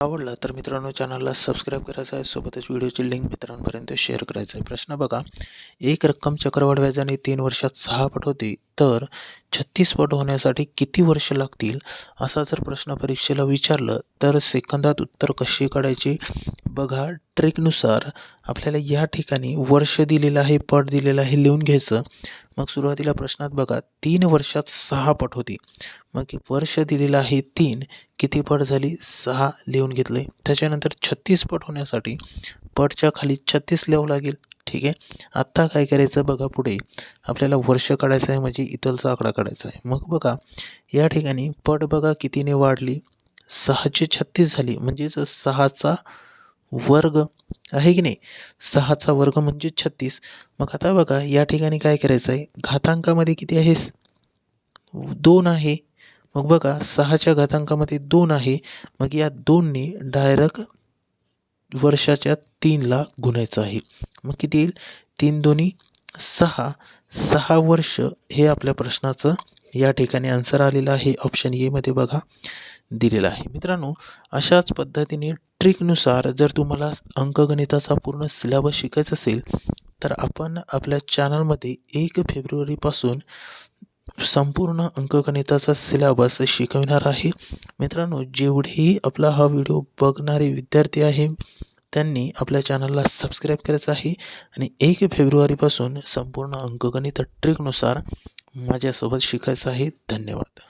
आवडला तर मित्रांनो चॅनलला सबस्क्राईब करायचं आहे. सोबतच व्हिडिओची लिंक मित्रांपर्यंत शेअर करायचं आहे. प्रश्न बघा एक रक्कम चक्रवाढ व्याजाने तीन वर्षात सहा पट होते तर छत्तीस पट होण्यासाठी किती वर्ष लागतील? असा जर प्रश्न परीक्षेला विचारलं तर सेकंदात उत्तर कशी काढायचे? बघा ट्रेकनुसार आपल्याला या ठिकाणी वर्ष दिलेलं आहे पट दिलेलं आहे लिहून घ्यायचं. मग सुरुवातीला प्रश्नात बघा तीन वर्षात सहा पट होती. मग वर्ष दिलेलं आहे तीन किती पट झाली? सहा लिहून घेतले त्याच्यानंतर छत्तीस पट होण्यासाठी पटच्या खाली छत्तीस लिहावं लागेल. ठीक आहे? आत्ता काय करायचं बघा पुढे. आपल्याला वर्ष काढायचं आहे म्हणजे इथलचा आकडा काढायचा आहे. मग बघा या ठिकाणी पट बघा कितीने वाढली? सहाशे छत्तीस झाली. म्हणजेच सहाचा वर्ग आहे की नाही? सहाचा वर्ग म्हणजे छत्तीस. मग आता बघा या ठिकाणी काय करायचं आहे? घातांकामध्ये किती आहे दोन आहे. मग बघा सहाच्या घातांकामध्ये दोन आहे. मग या दोनने डायरेक्ट वर्षाच्या तीनला गुणायचं आहे. मग किती येईल? तीन दोन्ही सहा. सहा वर्ष हे आपल्या प्रश्नाचं या ठिकाणी आन्सर आलेलं आहे. ऑप्शन एमध्ये बघा दिलेलं आहे. मित्रांनो अशाच पद्धतीने ट्रिकनुसार जर तुम्हाला अंकगणिताचा पूर्ण सिलेबस शिकायचा असेल तर आपण आपल्या चॅनलमध्ये एक फेब्रुवारीपासून संपूर्ण अंकगणिताचा सिलेबस शिकवणार आहे. मित्रांनो जेवढेही आपला हा व्हिडिओ बघणारे विद्यार्थी आहे त्यांनी आपल्या चॅनलला सबस्क्राईब करायचं आहे आणि एक फेब्रुवारीपासून संपूर्ण अंकगणित ट्रिकनुसार माझ्यासोबत शिकायचं आहे. धन्यवाद.